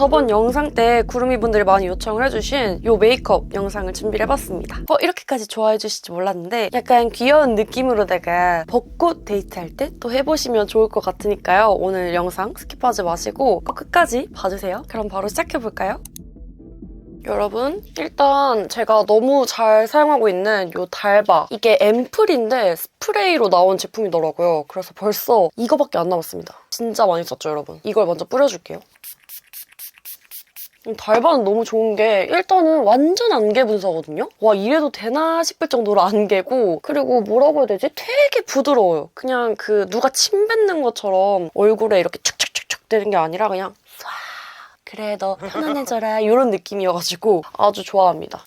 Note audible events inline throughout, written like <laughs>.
저번 영상 때 구름이 분들이 많이 요청을 해주신 요 메이크업 영상을 준비를 해봤습니다. 어, 이렇게까지 좋아해 주실지 몰랐는데 약간 귀여운 느낌으로다가 벚꽃 데이트할 때 또 해보시면 좋을 것 같으니까요. 오늘 영상 스킵하지 마시고 꼭 끝까지 봐주세요. 그럼 바로 시작해볼까요? 여러분 일단 제가 너무 잘 사용하고 있는 이 달바. 이게 앰플인데 스프레이로 나온 제품이더라고요. 그래서 벌써 이거밖에 안 남았습니다. 진짜 많이 썼죠 여러분? 이걸 먼저 뿌려줄게요. 이 달바는 너무 좋은 게 일단은 완전 안개 분사거든요? 와 이래도 되나 싶을 정도로 안개고 그리고 뭐라고 해야 되지? 되게 부드러워요 그냥 그 누가 침 뱉는 것처럼 얼굴에 이렇게 축축축축 되는 게 아니라 그냥 쏴 그래 너 편안해져라 <laughs> 이런 느낌이어가지고 아주 좋아합니다.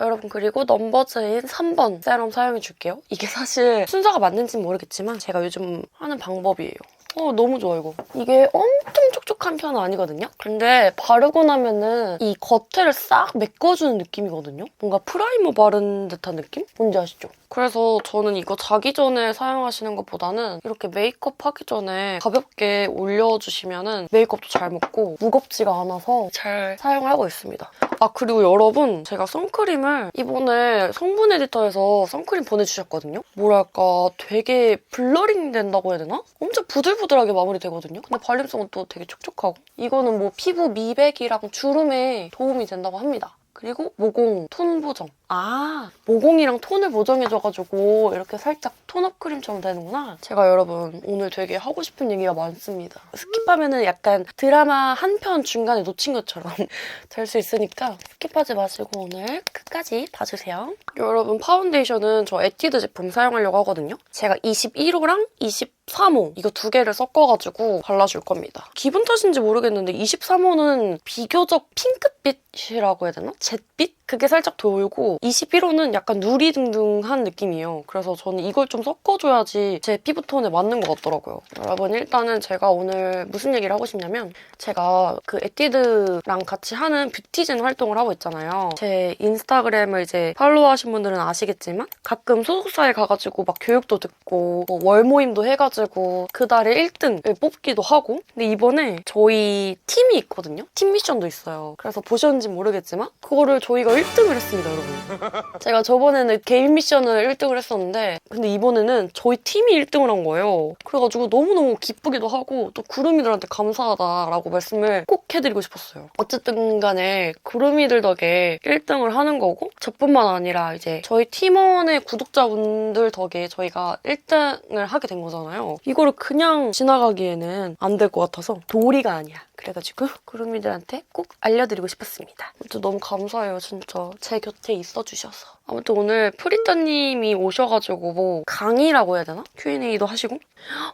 여러분 그리고 넘버즈인 3번 세럼 사용해줄게요. 이게 사실 순서가 맞는지는 모르겠지만 제가 요즘 하는 방법이에요. 어 너무 좋아 이거. 이게 엄청 촉촉한 편은 아니거든요. 근데 바르고 나면은 이 겉에를 싹 메꿔주는 느낌이거든요. 뭔가 프라이머 바른 듯한 느낌? 뭔지 아시죠? 그래서 저는 이거 자기 전에 사용하시는 것보다는 이렇게 메이크업 하기 전에 가볍게 올려주시면은 메이크업도 잘 먹고 무겁지가 않아서 잘 사용하고 있습니다. 아 그리고 여러분 제가 선크림을 이번에 성분 에디터에서 선크림 보내주셨거든요. 뭐랄까 되게 블러링 된다고 해야 되나? 엄청 부들부들하게 마무리되거든요. 근데 발림성은 또 되게 촉촉 하고 이거는 뭐 피부 미백이랑 주름에 도움이 된다고 합니다. 그리고 모공 톤 보정. 아, 모공이랑 톤을 보정해줘가지고 이렇게 살짝 톤업 크림처럼 되는구나. 제가 여러분 오늘 되게 하고 싶은 얘기가 많습니다. 스킵하면은 약간 드라마 한 편 중간에 놓친 것처럼 <laughs> 될 수 있으니까 스킵하지 마시고 오늘 끝까지 봐주세요. 여러분 파운데이션은 저 에뛰드 제품 사용하려고 하거든요. 제가 21호랑 23호 이거 두 개를 섞어가지고 발라줄 겁니다. 기분 탓인지 모르겠는데 23호는 비교적 핑크빛이라고 해야 되나? 잿빛? 그게 살짝 돌고 21호는 약간 누리등등한 느낌이에요. 그래서 저는 이걸 좀 섞어줘야지 제 피부톤에 맞는 것 같더라고요. 여러분 일단은 제가 오늘 무슨 얘기를 하고 싶냐면 제가 그 에뛰드랑 같이 하는 뷰티젠 활동을 하고 있잖아요. 제 인스타그램을 이제 팔로우하신 분들은 아시겠지만 가끔 소속사에 가가지고 막 교육도 듣고 뭐 월모임도 해가지고 그 달에 1등을 뽑기도 하고 근데 이번에 저희 팀이 있거든요. 팀 미션도 있어요. 그래서 보셨는지 모르겠지만 그거를 저희가 1등을 했습니다, 여러분. 제가 저번에는 개인 미션을 1등을 했었는데 근데 이번에는 저희 팀이 1등을 한 거예요. 그래가지고 너무너무 기쁘기도 하고 또 구름이들한테 감사하다라고 말씀을 꼭 해드리고 싶었어요. 어쨌든 간에 구름이들 덕에 1등을 하는 거고 저뿐만 아니라 이제 저희 팀원의 구독자분들 덕에 저희가 1등을 하게 된 거잖아요. 이거를 그냥 지나가기에는 안 될 것 같아서 도리가 아니야. 그래가지고 <laughs> 구름이들한테 꼭 알려드리고 싶었습니다. 아무튼 너무 감사해요, 진짜. 제 곁에 있어주셔서. 아무튼 오늘 프리터님이 오셔가지고 뭐 강의라고 해야 되나? Q&A도 하시고.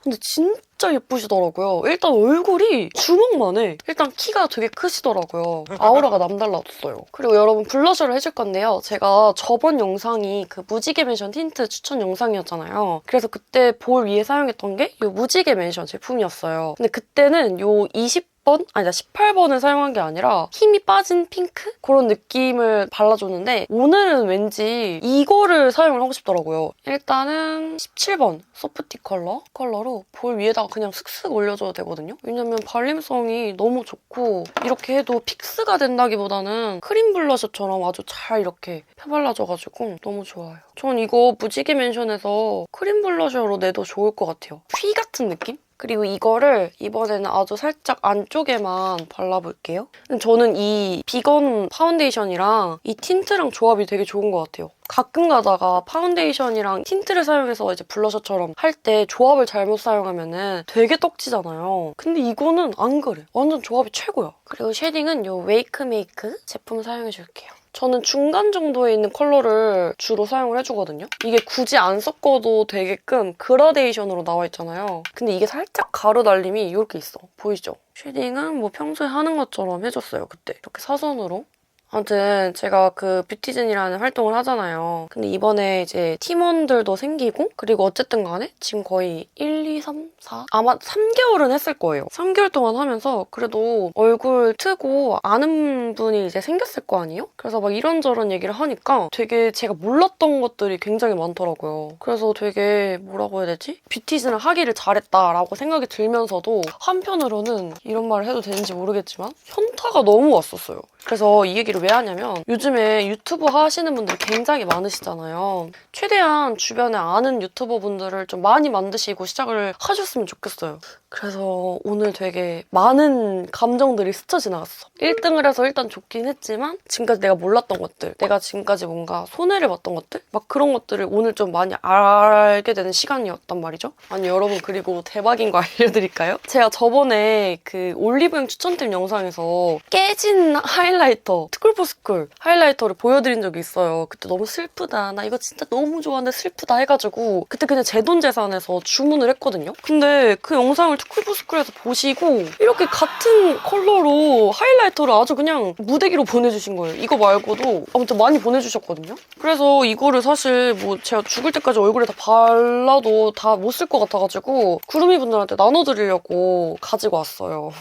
근데 진짜 예쁘시더라고요. 일단 얼굴이 주먹만 해. 일단 키가 되게 크시더라고요. 아우라가 남달랐어요. 그리고 여러분 블러셔를 해줄 건데요. 제가 저번 영상이 그 무지개 멘션 틴트 추천 영상이었잖아요. 그래서 그때 볼 위에 사용했던 게 이 무지개 멘션 제품이었어요. 근데 그때는 요 20, 10번? 아니다 18번을 사용한 게 아니라 힘이 빠진 핑크? 그런 느낌을 발라줬는데 오늘은 왠지 이거를 사용을 하고 싶더라고요. 일단은 17번 소프티 컬러 컬러로 볼 위에다가 그냥 슥슥 올려줘도 되거든요. 왜냐면 발림성이 너무 좋고 이렇게 해도 픽스가 된다기보다는 크림 블러셔처럼 아주 잘 이렇게 펴발라져가지고 너무 좋아요. 전 이거 무지개 멘션에서 크림 블러셔로 내도 좋을 것 같아요. 휘 같은 느낌? 그리고 이거를 이번에는 아주 살짝 안쪽에만 발라볼게요. 저는 이 비건 파운데이션이랑 이 틴트랑 조합이 되게 좋은 것 같아요. 가끔 가다가 파운데이션이랑 틴트를 사용해서 이제 블러셔처럼 할 때 조합을 잘못 사용하면은 되게 떡지잖아요. 근데 이거는 안 그래. 완전 조합이 최고야. 그리고 쉐딩은 이 웨이크메이크 제품 사용해줄게요. 저는 중간 정도에 있는 컬러를 주로 사용을 해주거든요. 이게 굳이 안 섞어도 되게끔 그라데이션으로 나와 있잖아요. 근데 이게 살짝 가루 날림이 이렇게 있어. 보이죠? 쉐딩은 뭐 평소에 하는 것처럼 해줬어요, 그때. 이렇게 사선으로 아무튼 제가 그 뷰티즌이라는 활동을 하잖아요. 근데 이번에 이제 팀원들도 생기고 그리고 어쨌든 간에 지금 거의 1, 2, 3, 4 아마 3개월은 했을 거예요. 3개월 동안 하면서 그래도 얼굴 트고 아는 분이 이제 생겼을 거 아니에요? 그래서 막 이런저런 얘기를 하니까 되게 제가 몰랐던 것들이 굉장히 많더라고요. 그래서 되게 뭐라고 해야 되지? 뷰티즌을 하기를 잘했다라고 생각이 들면서도 한편으로는 이런 말을 해도 되는지 모르겠지만 현타가 너무 왔었어요. 그래서 이 얘기를 왜 하냐면 요즘에 유튜브 하시는 분들이 굉장히 많으시잖아요. 최대한 주변에 아는 유튜버 분들을 좀 많이 만드시고 시작을 하셨으면 좋겠어요. 그래서 오늘 되게 많은 감정들이 스쳐 지나갔어. 1등을 해서 일단 좋긴 했지만 지금까지 내가 몰랐던 것들, 내가 지금까지 뭔가 손해를 봤던 것들, 막 그런 것들을 오늘 좀 많이 알게 되는 시간이었단 말이죠. 아니 여러분 그리고 대박인 거 알려드릴까요? 제가 저번에 그 올리브영 추천템 영상에서 깨진 하이라이터, 트쿨포스쿨 하이라이터를 보여드린 적이 있어요. 그때 너무 슬프다. 나 이거 진짜 너무 좋아하는데 슬프다 해가지고 그때 그냥 제 돈 재산에서 주문을 했거든요. 근데 그 영상을 투쿨포스쿨에서 보시고 이렇게 같은 컬러로 하이라이터를 아주 그냥 무대기로 보내주신 거예요. 이거 말고도 아무튼 많이 보내주셨거든요. 그래서 이거를 사실 뭐 제가 죽을 때까지 얼굴에 다 발라도 다 못 쓸 것 같아가지고 구름이 분들한테 나눠드리려고 가지고 왔어요.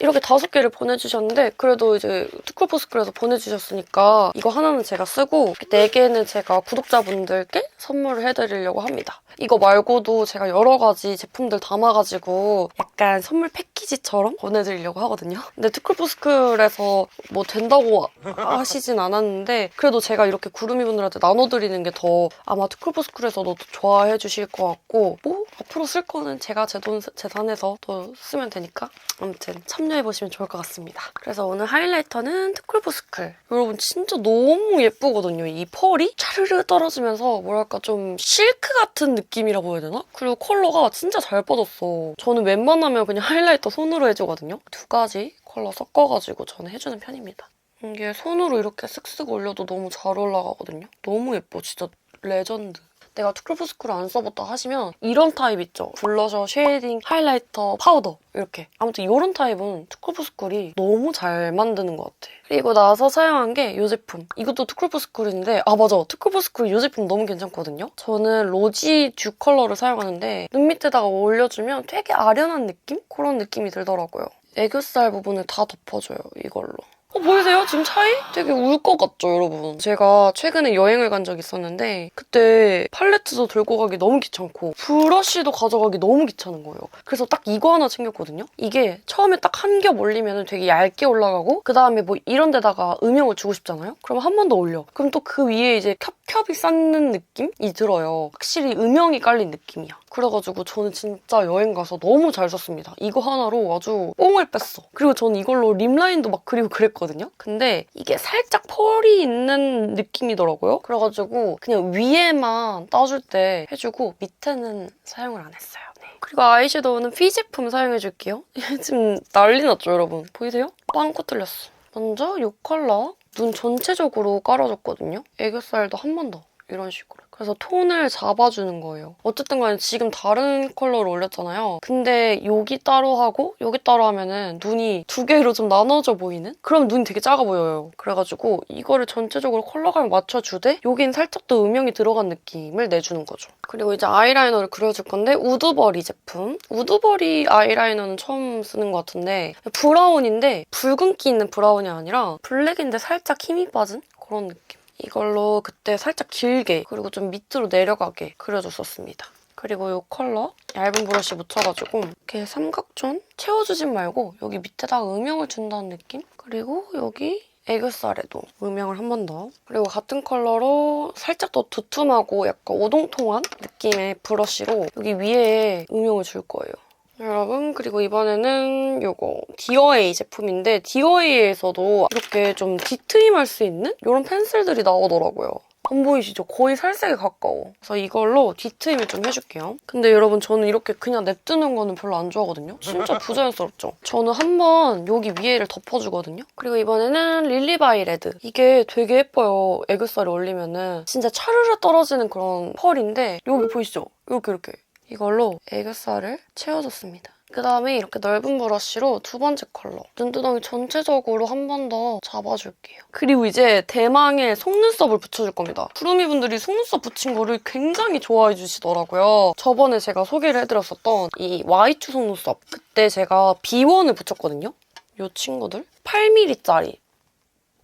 이렇게 다섯 개를 보내주셨는데 그래도 이제 투쿨포스쿨에서 보내주셨으니까 이거 하나는 제가 쓰고 네 개는 제가 구독자분들께 선물을 해드리려고 합니다. 이거 말고도 제가 여러 가지 제품들 담아가지고 약간 선물 패키지처럼 보내드리려고 하거든요. 근데 투쿨포스쿨에서 뭐 된다고 하시진 않았는데 그래도 제가 이렇게 구름이분들한테 나눠드리는 게 더 아마 투쿨포스쿨에서도 더 좋아해 주실 것 같고 뭐 앞으로 쓸 거는 제가 제 돈 재산에서 더 쓰면 되니까 아무튼 참여해 보시면 좋을 것 같습니다. 그래서 오늘 하이라이터는 투쿨포스쿨 여러분 진짜 너무 예쁘거든요. 이 펄이 차르르 떨어지면서 뭐랄까 좀 실크 같은 느낌이라고 해야 되나? 그리고 컬러가 진짜 잘 빠졌어. 저는 웬만하면 그냥 하이라이터 손으로 해주거든요. 두 가지 컬러 섞어가지고 저는 해주는 편입니다. 이게 손으로 이렇게 쓱쓱 올려도 너무 잘 올라가거든요. 너무 예뻐. 진짜 레전드. 내가 투쿨포스쿨을 안 써봤다 하시면 이런 타입 있죠? 블러셔, 쉐이딩, 하이라이터, 파우더 이렇게. 아무튼 이런 타입은 투쿨포스쿨이 너무 잘 만드는 것 같아. 그리고 나서 사용한 게 이 제품. 이것도 투쿨포스쿨인데 아 맞아. 투쿨포스쿨 이 제품 너무 괜찮거든요? 저는 로지 듀 컬러를 사용하는데 눈 밑에다가 올려주면 되게 아련한 느낌? 그런 느낌이 들더라고요. 애교살 부분을 다 덮어줘요, 이걸로. 어, 보이세요? 지금 차이? 되게 울 것 같죠, 여러분? 제가 최근에 여행을 간 적이 있었는데 그때 팔레트도 들고 가기 너무 귀찮고 브러쉬도 가져가기 너무 귀찮은 거예요. 그래서 딱 이거 하나 챙겼거든요? 이게 처음에 딱 한 겹 올리면 되게 얇게 올라가고 그 다음에 뭐 이런 데다가 음영을 주고 싶잖아요? 그럼 한 번 더 올려. 그럼 또 그 위에 이제 겹겹이 쌓는 느낌이 들어요. 확실히 음영이 깔린 느낌이야. 그래가지고 저는 진짜 여행 가서 너무 잘 썼습니다. 이거 하나로 아주 뽕을 뺐어. 그리고 저는 이걸로 립라인도 막 그리고 그랬거든요. 근데 이게 살짝 펄이 있는 느낌이더라고요. 그래가지고 그냥 위에만 따줄 때 해주고 밑에는 사용을 안 했어요. 네. 그리고 아이섀도우는 피 제품 사용해줄게요. <laughs> 지금 난리 났죠, 여러분? 보이세요? 빵꾸 뚫렸어. 먼저 이 컬러 눈 전체적으로 깔아줬거든요. 애교살도 한 번 더. 이런 식으로. 그래서 톤을 잡아주는 거예요. 어쨌든 간에 지금 다른 컬러를 올렸잖아요. 근데 여기 따로 하고 여기 따로 하면은 눈이 두 개로 좀 나눠져 보이는? 그럼 눈이 되게 작아 보여요. 그래가지고 이거를 전체적으로 컬러감을 맞춰주되 여긴 살짝 더 음영이 들어간 느낌을 내주는 거죠. 그리고 이제 아이라이너를 그려줄 건데 우드버리 제품. 우드버리 아이라이너는 처음 쓰는 것 같은데 브라운인데 붉은기 있는 브라운이 아니라 블랙인데 살짝 힘이 빠진 그런 느낌. 이걸로 그때 살짝 길게 그리고 좀 밑으로 내려가게 그려줬었습니다. 그리고 이 컬러 얇은 브러쉬 묻혀가지고 이렇게 삼각존 채워주진 말고 여기 밑에다가 음영을 준다는 느낌? 그리고 여기 애교살에도 음영을 한 번 더. 그리고 같은 컬러로 살짝 더 두툼하고 약간 오동통한 느낌의 브러쉬로 여기 위에 음영을 줄 거예요. 여러분 그리고 이번에는 이거 디어에이 제품인데 디어에이에서도 이렇게 좀 뒤트임할 수 있는 이런 펜슬들이 나오더라고요. 안 보이시죠? 거의 살색에 가까워. 그래서 이걸로 뒤트임을 좀 해줄게요. 근데 여러분 저는 이렇게 그냥 냅두는 거는 별로 안 좋아하거든요. 진짜 <laughs> 부자연스럽죠? 저는 한번 여기 위에를 덮어주거든요. 그리고 이번에는 릴리바이 레드. 이게 되게 예뻐요. 애교살에 올리면은 진짜 차르르 떨어지는 그런 펄인데 여기 보이시죠? 이렇게 이렇게. 이걸로 애교살을 채워줬습니다. 그 다음에 이렇게 넓은 브러쉬로 두 번째 컬러 눈두덩이 전체적으로 한 번 더 잡아줄게요. 그리고 이제 대망의 속눈썹을 붙여줄 겁니다. 구름이 분들이 속눈썹 붙인 거를 굉장히 좋아해 주시더라고요. 저번에 제가 소개를 해드렸었던 이 Y2 속눈썹 그때 제가 B1을 붙였거든요. 이 친구들 8mm짜리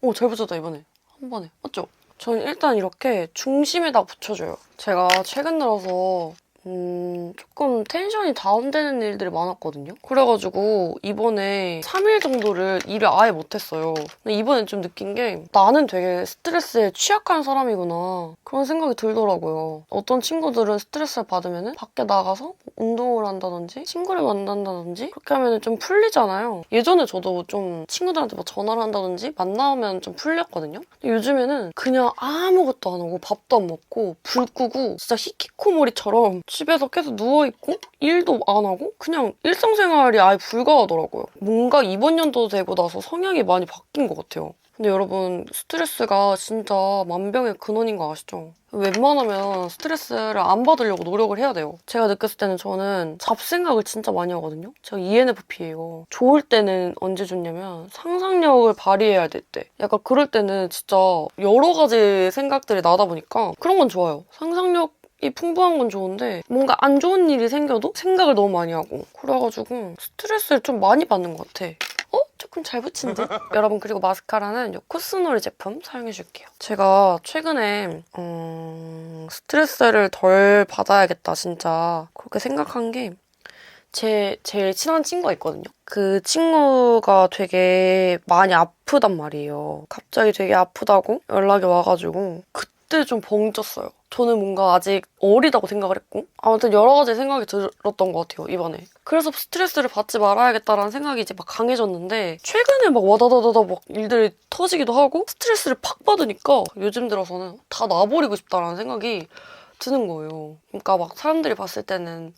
오 잘 붙였다 이번에 한 번에 맞죠? 저는 일단 이렇게 중심에다 붙여줘요. 제가 최근 들어서 음, 조금 텐션이 다운되는 일들이 많았거든요. 그래가지고 이번에 3일 정도를 일을 아예 못했어요. 근데 이번엔 좀 느낀 게 나는 되게 스트레스에 취약한 사람이구나. 그런 생각이 들더라고요. 어떤 친구들은 스트레스를 받으면 밖에 나가서 운동을 한다든지 친구를 만난다든지 그렇게 하면 좀 풀리잖아요. 예전에 저도 좀 친구들한테 뭐 전화를 한다든지 만나면 좀 풀렸거든요. 근데 요즘에는 그냥 아무것도 안 하고 밥도 안 먹고 불 끄고 진짜 히키코모리처럼 집에서 계속 누워있고 일도 안 하고 그냥 일상생활이 아예 불가하더라고요. 뭔가 이번 연도 되고 나서 성향이 많이 바뀐 것 같아요. 근데 여러분 스트레스가 진짜 만병의 근원인 거 아시죠? 웬만하면 스트레스를 안 받으려고 노력을 해야 돼요. 제가 느꼈을 때는 저는 잡생각을 진짜 많이 하거든요. 제가 ENFP예요. 좋을 때는 언제 좋냐면 상상력을 발휘해야 될 때. 약간 그럴 때는 진짜 여러 가지 생각들이 나다 보니까 그런 건 좋아요. 상상력 이 풍부한 건 좋은데 뭔가 안 좋은 일이 생겨도 생각을 너무 많이 하고 그래가지고 스트레스를 좀 많이 받는 것 같아. 어? 조금 잘 붙인 듯? <laughs> 여러분 그리고 마스카라는 이 코스놀 제품 사용해줄게요. 제가 최근에 음, 스트레스를 덜 받아야겠다 진짜 그렇게 생각한 게 제 제일 친한 친구가 있거든요. 그 친구가 되게 많이 아프단 말이에요. 갑자기 되게 아프다고 연락이 와가지고 그 때 좀 벙쪘어요. 저는 뭔가 아직 어리다고 생각을 했고 아무튼 여러 가지 생각이 들었던 것 같아요 이번에. 그래서 스트레스를 받지 말아야겠다라는 생각이 이제 막 강해졌는데 최근에 막 와다다다다 막 일들이 터지기도 하고 스트레스를 팍 받으니까 요즘 들어서는 다 놔버리고 싶다라는 생각이 드는 거예요. 그러니까 막 사람들이 봤을 때는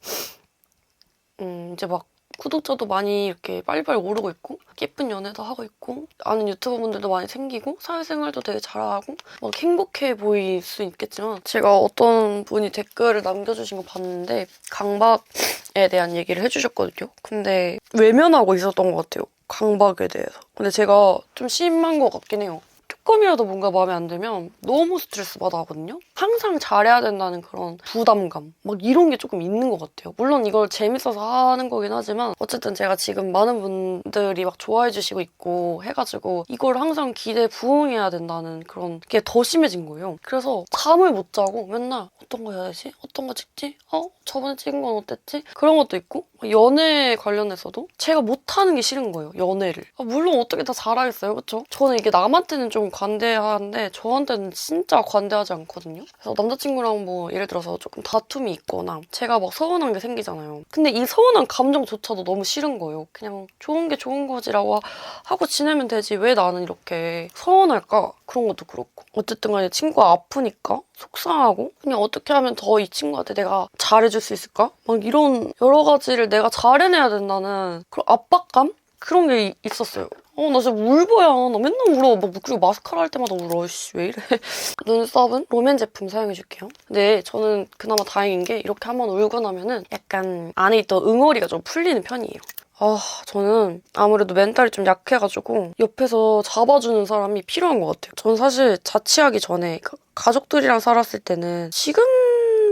음, 이제 막 구독자도 많이 이렇게 빨리빨리 오르고 있고 예쁜 연애도 하고 있고 아는 유튜버분들도 많이 생기고 사회생활도 되게 잘하고 막 행복해 보일 수 있겠지만 제가 어떤 분이 댓글을 남겨주신 거 봤는데 강박에 대한 얘기를 해주셨거든요. 근데 외면하고 있었던 것 같아요. 강박에 대해서. 근데 제가 좀 심한 것 같긴 해요. 조금이라도 뭔가 마음에 안 들면 너무 스트레스 받아 하거든요. 항상 잘해야 된다는 그런 부담감 막 이런 게 조금 있는 것 같아요. 물론 이걸 재밌어서 하는 거긴 하지만 어쨌든 제가 지금 많은 분들이 막 좋아해 주시고 있고 해가지고 이걸 항상 기대에 부응해야 된다는 그런 게 더 심해진 거예요. 그래서 잠을 못 자고 맨날 어떤 거 해야 되지? 어떤 거 찍지? 어? 저번에 찍은 건 어땠지? 그런 것도 있고 연애 관련해서도 제가 못하는 게 싫은 거예요. 연애를. 아, 물론 어떻게 다 잘하겠어요. 그쵸? 저는 이게 남한테는 좀 관대한데 저한테는 진짜 관대하지 않거든요. 그래서 남자친구랑 뭐 예를 들어서 조금 다툼이 있거나 제가 막 서운한 게 생기잖아요. 근데 이 서운한 감정조차도 너무 싫은 거예요. 그냥 좋은 게 좋은 거지라고 하- 하고 지내면 되지 왜 나는 이렇게 서운할까? 그런 것도 그렇고 어쨌든 간에 친구가 아프니까 속상하고 그냥 어떻게 하면 더 이 친구한테 내가 잘해줄 수 있을까? 막 이런 여러 가지를 내가 잘해내야 된다는 그런 압박감? 그런 게 이- 있었어요. 어, 나 진짜 울보야. 나 맨날 울어. 막 그리고 마스카라 할 때마다 울어. 씨, 왜 이래. <laughs> 눈썹은 롬앤 제품 사용해줄게요. 근데 저는 그나마 다행인 게 이렇게 한번 울고 나면은 약간 안에 있던 응어리가 좀 풀리는 편이에요. 아, 저는 아무래도 멘탈이 좀 약해가지고 옆에서 잡아주는 사람이 필요한 것 같아요. 전 사실 자취하기 전에 가- 가족들이랑 살았을 때는 지금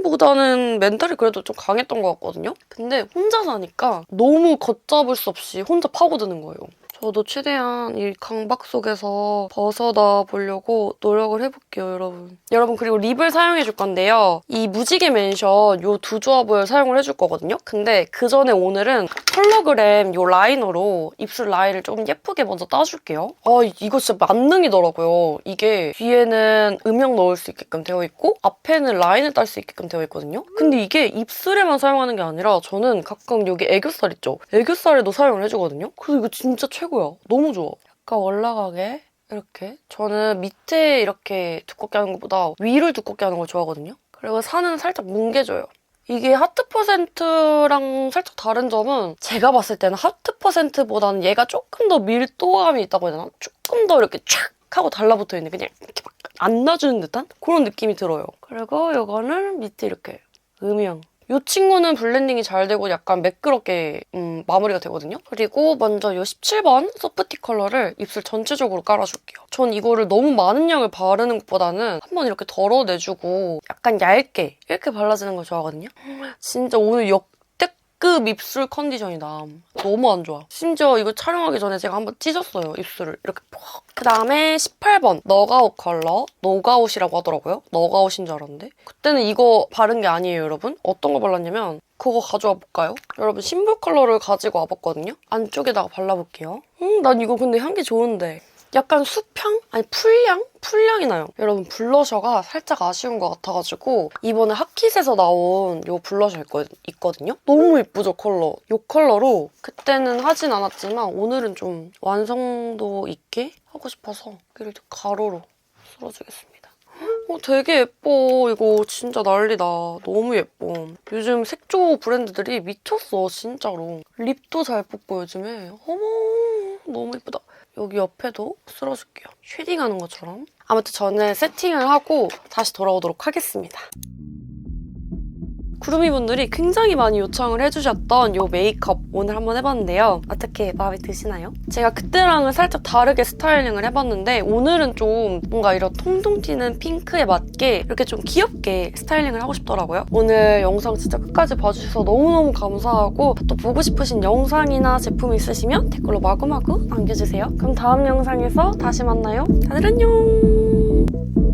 보다는 멘탈이 그래도 좀 강했던 것 같거든요. 근데 혼자 사니까 너무 걷잡을 수 없이 혼자 파고드는 거예요. 저도 최대한 이 강박 속에서 벗어나 보려고 노력을 해볼게요, 여러분. 여러분, 그리고 립을 사용해 줄 건데요. 이 무지개 맨션 요 두 조합을 사용을 해줄 거거든요. 근데 그 전에 오늘은 컬러그램 요 라이너로 입술 라인을 조금 예쁘게 먼저 따줄게요. 아, 이거 진짜 만능이더라고요. 이게 뒤에는 음영 넣을 수 있게끔 되어 있고 앞에는 라인을 딸 수 있게끔 되어 있거든요. 근데 이게 입술에만 사용하는 게 아니라 저는 가끔 여기 애교살 있죠? 애교살에도 사용을 해주거든요. 그래서 이거 진짜 최고 야. 너무 좋아. 약간 올라가게 이렇게. 저는 밑에 이렇게 두껍게 하는 것보다 위를 두껍게 하는 걸 좋아하거든요. 그리고 산은 살짝 뭉개져요. 이게 하트 퍼센트랑 살짝 다른 점은 제가 봤을 때는 하트 퍼센트보다는 얘가 조금 더 밀도감이 있다고 해야 되나? 조금 더 이렇게 촥 하고 달라붙어 있는 그냥 이렇게 막 안 놔주는 듯한 그런 느낌이 들어요. 그리고 이거는 밑에 이렇게 음영 이 친구는 블렌딩이 잘 되고 약간 매끄럽게 음, 마무리가 되거든요. 그리고 먼저 이 17번 소프티 컬러를 입술 전체적으로 깔아줄게요. 전 이거를 너무 많은 양을 바르는 것보다는 한번 이렇게 덜어내주고 약간 얇게 이렇게 발라주는 걸 좋아하거든요. 진짜 오늘 역 대급 입술 컨디션이다. 너무 안 좋아. 심지어 이거 촬영하기 전에 제가 한번 찢었어요, 입술을. 이렇게 퍽. 그 다음에 18번 너가웃 컬러. 너가웃이라고 하더라고요. 너가웃인 줄 알았는데. 그때는 이거 바른 게 아니에요, 여러분. 어떤 거 발랐냐면 그거 가져와 볼까요? 여러분 심볼 컬러를 가지고 와봤거든요. 안쪽에다가 발라볼게요. 음, 난 이거 근데 향기 좋은데. 약간 수평? 아니 풀향? 풀향이 나요. 여러분 블러셔가 살짝 아쉬운 것 같아가지고 이번에 핫킷에서 나온 이 블러셔 있거, 있거든요? 너무 예쁘죠 컬러. 이 컬러로 그때는 하진 않았지만 오늘은 좀 완성도 있게 하고 싶어서 여기를 가로로 쓸어주겠습니다. 어, 되게 예뻐. 이거 진짜 난리다. 너무 예뻐. 요즘 색조 브랜드들이 미쳤어, 진짜로. 립도 잘 뽑고 요즘에. 어머, 너무 예쁘다. 여기 옆에도 쓸어줄게요. 쉐딩하는 것처럼. 아무튼 저는 세팅을 하고 다시 돌아오도록 하겠습니다. 구름이 분들이 굉장히 많이 요청을 해주셨던 이 메이크업 오늘 한번 해봤는데요. 어떻게 마음에 드시나요? 제가 그때랑은 살짝 다르게 스타일링을 해봤는데 오늘은 좀 뭔가 이런 통통 튀는 핑크에 맞게 이렇게 좀 귀엽게 스타일링을 하고 싶더라고요. 오늘 영상 진짜 끝까지 봐주셔서 너무너무 감사하고 또 보고 싶으신 영상이나 제품 있으시면 댓글로 마구마구 남겨주세요. 그럼 다음 영상에서 다시 만나요. 다들 안녕!